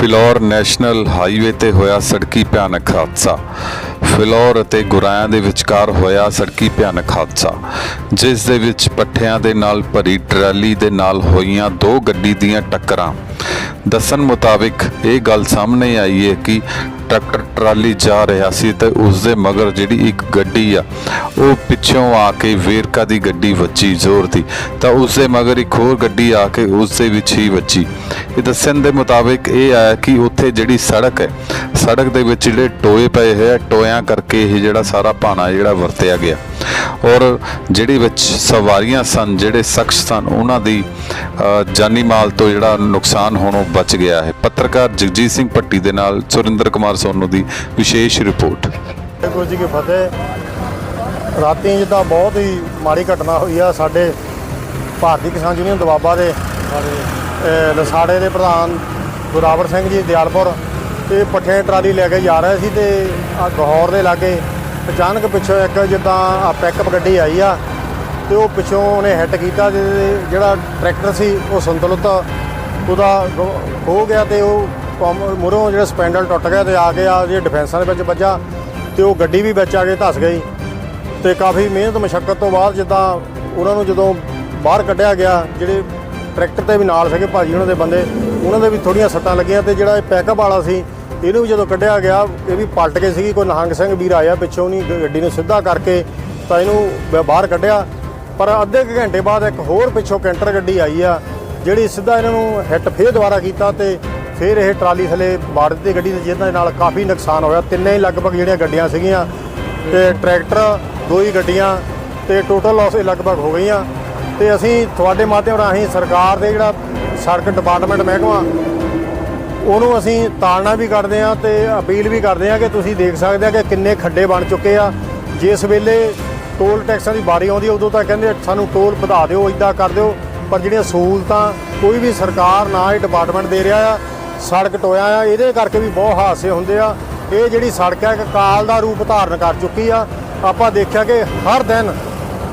Phillaur national highway ਤੇ ਹੋਇਆ ਸੜਕੀ ਭਿਆਨਕ ਹਾਦਸਾ। ਫਿਲੌਰ ਅਤੇ ਗੁਰਾਇਆਂ ਦੇ ਵਿਚਕਾਰ ਹੋਇਆ ਸੜਕੀ ਭਿਆਨਕ ਹਾਦਸਾ। ਜਿਸ ਦੇ ਵਿੱਚ ਪੱਠਿਆਂ ਦੇ ਨਾਲ ਭਰੀ ਟਰਾਲੀ ਦੇ ਨਾਲ ਹੋਈਆਂ ਦੋ ਗੱਡੀ ਦੀਆਂ ਟੱਕਰਾਂ। ਦੱਸਣ ਮੁਤਾਬਿਕ ਇਹ ਗੱਲ ਸਾਹਮਣੇ ਆਈ ਹੈ ਕਿ ਟਰੈਕਟਰ ਟਰਾਲੀ ਜਾ ਰਿਹਾ ਸੀ ਤੇ ਉਸ ਦੇ ਮਗਰ ਜਿਹੜੀ ਇੱਕ ਗੱਡੀ ਆ, ਉਹ ਪਿੱਛੋਂ ਆ ਕੇ ਵੇਰਕਾ ਦੀ ਗੱਡੀ ਵੱਜੀ ਜ਼ੋਰ ਦੀ। ਤਾਂ ਉਸ ਦੇ ਮਗਰ ਇੱਕ ਹੋਰ ਗੱਡੀ ਆ ਕੇ ਉਸ ਦੇ ਵਿੱਚ ਹੀ ਵੱਜੀ। ਇਹ ਦੱਸਣ ਦੇ ਮੁਤਾਬਿਕ ਇਹ ਆਇਆ ਕਿ ਉੱਥੇ ਜਿਹੜੀ ਸੜਕ ਹੈ, ਸੜਕ ਦੇ ਵਿੱਚ ਜਿਹੜੇ ਟੋਏ ਪਏ ਹੋਏ ਆ, ਟੋਇਆਂ ਕਰਕੇ ਇਹ ਜਿਹੜਾ ਸਾਰਾ ਪਾਣਾ ਜਿਹੜਾ ਵਰਤਿਆ ਗਿਆ। ਔਰ ਜਿਹੜੀ ਵਿੱਚ ਸਵਾਰੀਆਂ ਸਨ, ਜਿਹੜੇ ਸ਼ਖਸ ਸਨ, ਉਹਨਾਂ ਦੀ ਜਾਨੀ ਮਾਲ ਤੋਂ ਜਿਹੜਾ ਨੁਕਸਾਨ ਹੋਣੋਂ ਬਚ ਗਿਆ ਹੈ। ਪੱਤਰਕਾਰ ਜਗਜੀਤ ਸਿੰਘ ਭੱਟੀ ਦੇ ਨਾਲ ਸੁਰਿੰਦਰ ਕੁਮਾਰ ਸੋਨੂ ਦੀ ਵਿਸ਼ੇਸ਼ ਰਿਪੋਰਟ। ਵਾਹਿਗੁਰੂ ਜੀ ਕੀ ਫਤਿਹ। ਰਾਤੀ ਜਿੱਦਾਂ ਬਹੁਤ ਹੀ ਮਾੜੀ ਘਟਨਾ ਹੋਈ ਆ ਸਾਡੇ ਭਾਰਤੀ ਕਿਸਾਨ ਯੂਨੀਅਨ ਦਵਾਬਾ ਦੇ। ਲਸਾੜੇ ਦੇ ਪ੍ਰਧਾਨ ਗੁਰਾਵਰ ਸਿੰਘ ਜੀ ਦਿਆਲਪੁਰ ਤੇ ਪੱਠੇ ਟਰਾਲੀ ਲੈ ਕੇ ਜਾ ਰਹੇ ਸੀ ਤੇ ਆ ਗਹੌਰ ਦੇ ਲਾਗੇ ਅਚਾਨਕ ਪਿੱਛੋਂ ਇੱਕ ਜਿੱਦਾਂ ਪਿਕਅਪ ਗੱਡੀ ਆਈ ਆ ਤੇ ਉਹ ਪਿੱਛੋਂ ਉਹਨੇ ਹਿੱਟ ਕੀਤਾ ਜਿਹਦੇ- ਜਿਹੜਾ ਟਰੈਕਟਰ ਸੀ ਉਹ ਸੰਤੁਲਿਤ ਉਹਦਾ ਗ- ਖੋ ਗਿਆ ਤੇ ਉਹ ਮੁਰੋਂ ਜਿਹੜਾ ਸਪੈਂਡਲ ਟੁੱਟ ਗਿਆ ਤੇ ਆ ਗਿਆ ਜੇ ਡਿਫੈਂਸਾਂ ਦੇ ਵਿੱਚ ਵੱਜਾ ਤੇ ਉਹ ਗੱਡੀ ਵੀ ਵਿੱਚ ਆ ਕੇ ਧਸ ਗਈ ਤੇ ਕਾਫੀ ਮਿਹਨਤ ਮਸ਼ੱਕਤ ਤੋਂ ਬਾਅਦ ਜਿੱਦਾਂ ਉਹਨਾਂ ਨੂੰ ਜਦੋਂ ਬਾਹਰ ਕੱਢਿਆ ਗਿਆ, ਜਿਹੜੇ ਟਰੈਕਟਰ ਤੇ ਵੀ ਨਾਲ ਸੀਗੇ ਭਾਜੀ ਉਹਨਾਂ ਦੇ ਬੰਦੇ, ਉਹਨਾਂ ਦੇ ਵੀ ਥੋੜੀਆਂ ਸੱਟਾਂ ਲੱਗੀਆਂ ਤੇ ਜਿਹੜਾ ਇਹ ਪੈਕਅਪ ਵਾਲਾ ਸੀ, ਇਹਨੂੰ ਵੀ ਜਦੋਂ ਕੱਢਿਆ ਗਿਆ, ਇਹ ਵੀ ਪਲਟ ਕੇ ਸੀਗੀ, ਕੋਈ ਨਹੰਗ ਸਿੰਘ ਵੀਰ ਆਇਆ ਪਿੱਛੋਂ ਨਹੀਂ ਗੱਡੀ ਨੂੰ ਸਿੱਧਾ ਕਰਕੇ ਤਾਂ ਇਹਨੂੰ ਬ- ਬਾਹਰ ਕੱਢਿਆ। ਪਰ ਅੱਧੇ ਕੁ ਘੰਟੇ ਬਾਅਦ ਇੱਕ ਹੋਰ ਪਿੱਛੋਂ ਕੈਂਟਰ ਗੱਡੀ ਆਈ ਆ, ਜਿਹੜੀ ਸਿੱਧਾ ਇਹਨਾਂ ਨੂੰ ਹਿੱਟ ਫੇਰ ਦੁਬਾਰਾ ਕੀਤਾ ਤੇ ਫਿਰ ਇਹ ਟਰਾਲੀ ਥਲੇ ਬਾੜ ਦਿੱਤੀ ਗੱਡੀ ਤੇ ਜਿਹਦੇ ਨਾਲ ਕਾਫੀ ਨੁਕਸਾਨ ਹੋਇਆ। ਤਿੰਨੇ ਹੀ ਲਗਭਗ ਜਿਹੜੀਆਂ ਗੱਡੀਆਂ ਸੀਗੀਆਂ ਤੇ ਟਰੈਕਟਰ, ਦੋ ਹੀ ਗੱਡੀਆਂ ਤੇ ਟੋਟਲ ਲਾਸ ਇਹ ਲਗਭਗ ਹੋ ਗਈਆਂ। ਤੇ ਅਸੀਂ ਤੁਹਾਡੇ ਮਾਧਿਅਮ ਰਾਹੀਂ ਸਰਕਾਰ ਦੇ ਜਿਹੜਾ ਸੜਕ ਡਿਪਾਰਟਮੈਂਟ ਮਹਿਕਮਾ, ਉਹਨੂੰ ਅਸੀਂ ਤਾੜਨਾ ਵੀ ਕਰਦੇ ਆ ਤੇ ਅਪੀਲ ਵੀ ਕਰਦੇ ਆ ਕਿ ਤੁਸੀਂ ਦੇਖ ਸਕਦੇ ਆ ਕਿ ਕਿੰਨੇ ਖੱਡੇ ਬਣ ਚੁੱਕੇ ਆ। ਜਿਸ ਵੇਲੇ ਟੋਲ ਟੈਕਸਾਂ ਦੀ ਵਾਰੀ ਆਉਂਦੀ ਉਦੋਂ ਤਾਂ ਕਹਿੰਦੇ ਸਾਨੂੰ ਟੋਲ ਵਧਾ ਦਿਓ ਇਦਾਂ ਕਰ ਦਿਓ। ਪਰ ਜਿਹੜੀਆਂ ਸਹੂਲਤਾਂ ਕੋਈ ਵੀ ਸਰਕਾਰ ਨਾ ਇਹ ਡਿਪਾਰਟਮੈਂਟ ਦੇ ਰਿਹਾ ਆ, ਸੜਕ ਟੋਇਆ ਆ, ਇਹਦੇ ਕਰਕੇ ਵੀ ਬਹੁਤ ਹਾਦਸੇ ਹੁੰਦੇ ਆ। ਇਹ ਜਿਹੜੀ ਸੜਕ ਹੈ, ਇੱਕ ਕਾਲ ਦਾ ਰੂਪ ਧਾਰਨ ਕਰ ਚੁੱਕੀ ਆ। ਆਪਾਂ ਦੇਖਿਆ ਕਿ ਹਰ ਦਿਨ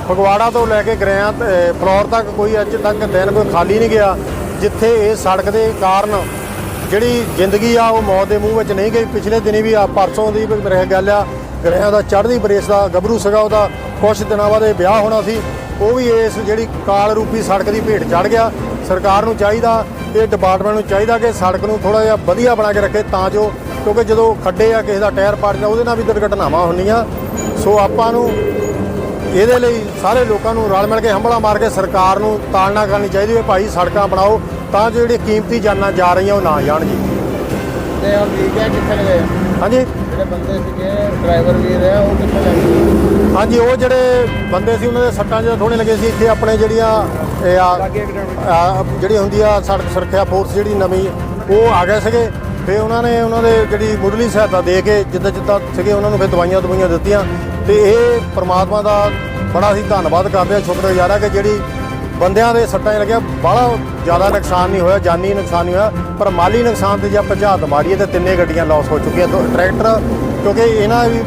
ਫਗਵਾੜਾ ਤੋਂ ਲੈ ਕੇ ਗਰਿਆਂ ਤੇ ਫਲੋਰ ਤੱਕ ਕੋਈ ਅੱਜ ਤੱਕ ਦਿਨ ਕੋਈ ਖਾਲੀ ਨਹੀਂ ਗਿਆ, ਜਿੱਥੇ ਇਹ ਸੜਕ ਦੇ ਕਾਰਨ ਜਿਹੜੀ ਜ਼ਿੰਦਗੀ ਆ, ਉਹ ਮੌਤ ਦੇ ਮੂੰਹ ਵਿੱਚ ਨਹੀਂ ਗਈ। ਪਿਛਲੇ ਦਿਨੀ ਵੀ ਆ, ਪਰਸੋਂ ਦੀ ਵੀ ਗੱਲ ਆ, ਗ੍ਰਹਿਆਂ ਦਾ ਚੜ੍ਹਦੀ ਬਰੇਸ ਦਾ ਗੱਭਰੂ ਸੀਗਾ ਉਹਦਾ। ਕੁਝ ਦਿਨਾਂ ਬਾਅਦ ਇਹ ਵਿਆਹ ਹੋਣਾ ਸੀ, ਉਹ ਵੀ ਇਸ ਜਿਹੜੀ ਕਾਲ ਰੂਪੀ ਸੜਕ ਦੀ ਭੇਟ ਚੜ ਗਿਆ। ਸਰਕਾਰ ਨੂੰ ਚਾਹੀਦਾ, ਇਹ ਡਿਪਾਰਟਮੈਂਟ ਨੂੰ ਚਾਹੀਦਾ ਕਿ ਸੜਕ ਨੂੰ ਥੋੜਾ ਜਿਹਾ ਵਧੀਆ ਬਣਾ ਕੇ ਰੱਖੇ ਤਾਂ ਜੋ, ਕਿਉਂਕਿ ਜਦੋਂ ਖੱਡੇ ਆ, ਕਿਸੇ ਦਾ ਟਾਇਰ ਪਾੜ ਜਾਂਦਾ ਉਹਦੇ ਨਾਲ ਵੀ ਦੁਰਘਟਨਾਵਾਂ ਹੁੰਦੀਆਂ। ਸੋ ਆਪਾਂ ਨੂੰ ਇਹਦੇ ਲਈ ਸਾਰੇ ਲੋਕਾਂ ਨੂੰ ਰਲ ਮਿਲ ਕੇ ਹੰਬਲਾ ਮਾਰ ਕੇ ਸਰਕਾਰ ਨੂੰ ਤਾਲਨਾ ਕਰਨੀ ਚਾਹੀਦੀ ਹੈ ਭਾਈ ਸੜਕਾਂ ਬਣਾਓ ਤਾਂ ਜੋ ਜਿਹੜੀਆਂ ਕੀਮਤੀ ਜਾਨਾਂ ਜਾ ਰਹੀਆਂ ਉਹ ਨਾ ਜਾਣ ਜੀ। ਤੇ ਹੁਣ ਠੀਕ ਹੈ ਕਿੱਥੇ ਗਏ? ਹਾਂਜੀ। ਜਿਹੜੇ ਬੰਦੇ ਸੀਗੇ ਡਰਾਈਵਰ ਵੀਰ ਹੈ ਉਹ ਕਿੱਥੇ ਲੈ ਗਏ? ਹਾਂਜੀ ਉਹ ਜਿਹੜੇ ਬੰਦੇ ਸੀ ਉਹਨਾਂ ਦੇ ਸੱਟਾਂ ਜਿਹੜੇ ਥੋੜੇ ਲੱਗੇ ਸੀ। ਇੱਥੇ ਆਪਣੇ ਜਿਹੜੀਆਂ ਇਹ ਆ ਆ ਜਿਹੜੀ ਹੁੰਦੀ ਆ ਸੜਕ ਸੁਰੱਖਿਆ ਫੋਰਸ ਜਿਹੜੀ ਨਵੀਂ ਉਹ ਆ ਗਏ ਸੀਗੇ। ਫਿਰ ਉਹਨਾਂ ਨੇ ਉਹਨਾਂ ਦੇ ਜਿਹੜੀ ਮੁੱਢਲੀ ਸਹਾਇਤਾ ਦੇ ਕੇ ਜਿੱਦਾਂ ਜਿੱਦਾਂ ਸੀਗੇ ਉਹਨਾਂ ਨੂੰ ਫਿਰ ਦਵਾਈਆਂ ਦਵਾਈਆਂ ਦਿੱਤੀਆਂ। ਤੇ ਇਹ ਪ੍ਰਮਾਤਮਾ ਦਾ ਬੜਾ ਅਸੀਂ ਧੰਨਵਾਦ ਕਰਦੇ ਹਾਂ ਸ਼ੁਕਰਗੁਜ਼ਾਰ ਆ ਕਿ ਜਿਹੜੀ ਬੰਦਿਆਂ ਦੇ ਸੱਟਾਂ ਲੱਗਿਆ ਬੜਾ ਜ਼ਿਆਦਾ ਨੁਕਸਾਨ ਨਹੀਂ ਹੋਇਆ, ਜਾਨੀ ਨੁਕਸਾਨ ਨਹੀਂ ਹੋਇਆ, ਪਰ ਮਾਲੀ ਨੁਕਸਾਨ ਤੇ ਜੇ ਆਪਾਂ ਝਾਤ ਮਾਰੀਏ ਤੇ ਤਿੰਨੇ ਗੱਡੀਆਂ ਲਾਸ ਹੋ ਚੁੱਕੀਆਂ। ਟਰੈਕਟਰ, ਕਿਉਂਕਿ ਇਹਨਾਂ ਵੀ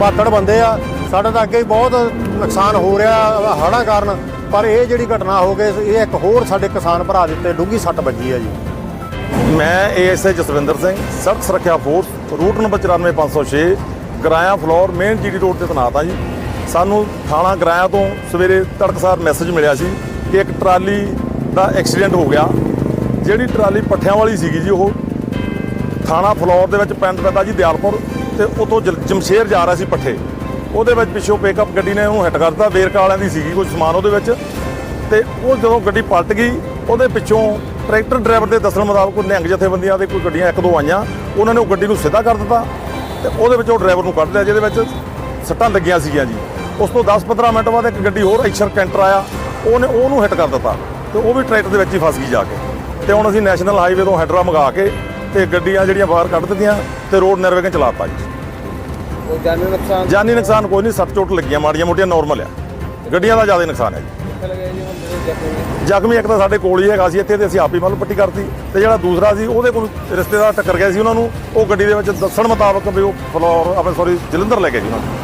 ਪਾਤੜ ਬੰਦੇ ਆ, ਸਾਡੇ ਤਾਂ ਅੱਗੇ ਹੀ ਬਹੁਤ ਨੁਕਸਾਨ ਹੋ ਰਿਹਾ ਹੜ੍ਹਾਂ ਕਾਰਨ, ਪਰ ਇਹ ਜਿਹੜੀ ਘਟਨਾ ਹੋ ਗਈ, ਇਹ ਇੱਕ ਹੋਰ ਸਾਡੇ ਕਿਸਾਨ ਭਰਾ ਦੇ ਉੱਤੇ ਡੂੰਘੀ ਸੱਟ ਵੱਜੀ ਆ ਜੀ। ਮੈਂ ਏਐਸਏ ਜਸਵਿੰਦਰ ਸਿੰਘ, ਸੜਕ ਸੁਰੱਖਿਆ force, route number 94506 Goraya Phillaur main GD road ਤੇ ਤੈਨਾਤ ਆ ਜੀ ਸਾਨੂੰ ਥਾਣਾ ਗਰਾਇਆ ਤੋਂ ਸਵੇਰੇ ਤੜਕਸਾਰ ਮੈਸੇਜ ਮਿਲਿਆ ਸੀ ਕਿ ਇੱਕ ਟਰਾਲੀ ਦਾ ਐਕਸੀਡੈਂਟ ਹੋ ਗਿਆ। ਜਿਹੜੀ ਟਰਾਲੀ ਪੱਠਿਆਂ ਵਾਲੀ ਸੀਗੀ ਜੀ, ਉਹ ਥਾਣਾ ਫਲੋਰ ਦੇ ਵਿੱਚ ਪਿੰਡ ਪੈਂਦਾ ਜੀ, ਦਿਆਲਪੁਰ ਤੇ ਉਤੋਂ ਜਮਸ਼ੇਰ ਜਾ ਰਿਹਾ ਸੀ ਪੱਠੇ। ਉਹਦੇ ਵਿੱਚ ਪਿੱਛੋਂ ਪਿਕਅਪ ਗੱਡੀ ਨੇ ਉਹਨੂੰ ਹਿੱਟ ਕਰਤਾ ਵੇਰਕਾ ਵਾਲਿਆਂ ਦੀ ਸੀਗੀ ਕੁਝ ਸਮਾਨ ਉਹਦੇ ਵਿੱਚ। ਤੇ ਉਹ ਜਦੋਂ ਗੱਡੀ ਪਲਟ ਗਈ, ਉਹਦੇ ਪਿੱਛੋਂ ਟਰੈਕਟਰ ਡਰਾਈਵਰ ਦੇ ਦੱਸਣ ਮੁਤਾਬਕ ਕੋਈ ਨਿਹੰਗ ਜਥੇਬੰਦੀਆਂ ਦੇ ਕੋਈ ਗੱਡੀਆਂ ਇੱਕ ਦੋ ਆਈਆਂ। ਉਹਨਾਂ ਨੇ ਉਹ ਗੱਡੀ ਨੂੰ ਸਿੱਧਾ ਕਰ ਦਿੱਤਾ। ਤੇ ਉਹਦੇ ਵਿੱਚ ਉਹ ਡਰਾਈਵਰ ਨੂੰ ਕੱਢ ਲਿਆ ਜਿਹਦੇ ਵਿੱਚ ਸੱਟਾਂ ਲੱਗੀਆਂ ਸੀਗੀਆਂ ਜੀ। ਉਸ ਤੋਂ 10-15 ਮਿੰਟ ਬਾਅਦ ਇੱਕ ਗੱਡੀ ਹੋਰ ਐਕਸ਼ਰ ਕੈਂਟਰ ਆਇਆ ਉਹਨੇ ਉਹਨੂੰ ਹਿੱਟ ਕਰ ਦਿੱਤਾ ਤੇ ਉਹ ਵੀ ਟਰੈਕਟਰ ਦੇ ਵਿੱਚ ਹੀ ਫਸ ਗਈ ਜਾ ਕੇ। ਤੇ ਹੁਣ ਅਸੀਂ ਨੈਸ਼ਨਲ ਹਾਈਵੇ ਤੋਂ ਹੈਡਰਾ ਮੰਗਾ ਕੇ ਤੇ ਗੱਡੀਆਂ ਜਿਹੜੀਆਂ ਬਾਹਰ ਕੱਢ ਦਿੱਤੀਆਂ ਤੇ ਰੋਡ ਨਿਰਵਿਘਨ ਚਲਾਤਾ ਜੀ। ਜਾਨੀ ਨੁਕਸਾਨ? ਜਾਨੀ ਨੁਕਸਾਨ ਕੋਈ ਨਹੀਂ ਸੱਟ ਚੋਟ ਲੱਗੀਆਂ ਮਾੜੀਆਂ ਮੋਟੀਆਂ ਨਾਰਮਲ ਆ। ਗੱਡੀਆਂ ਦਾ ਜ਼ਿਆਦਾ ਨੁਕਸਾਨ ਹੈ ਜੀ। ਜ਼ਖਮੀ ਜ਼ਖਮੀ ਇੱਕ ਤਾਂ ਸਾਡੇ ਕੋਲ ਹੀ ਹੈਗਾ ਸੀ, ਇੱਥੇ ਤੇ ਅਸੀਂ ਆਪ ਹੀ ਮਤਲਬ ਪੱਟੀ ਕਰਤੀ ਤੇ ਜਿਹੜਾ ਦੂਸਰਾ ਸੀ, ਉਹਦੇ ਕੋਲ ਰਿਸ਼ਤੇਦਾਰ ਟੱਕਰ ਗਿਆ ਸੀ ਉਹਨਾਂ ਨੂੰ। ਉਹ ਗੱਡੀ ਦੇ ਵਿੱਚ ਦੱਸਣ ਮੁਤਾਬਕ ਵੀ ਉਹ ਫਲੋਰ ਆਪਣੇ ਸੌਰੀ ਜਲੰਧਰ ਲੈ ਕੇ ਜੀ ਉਹਨਾਂ ਨੂੰ।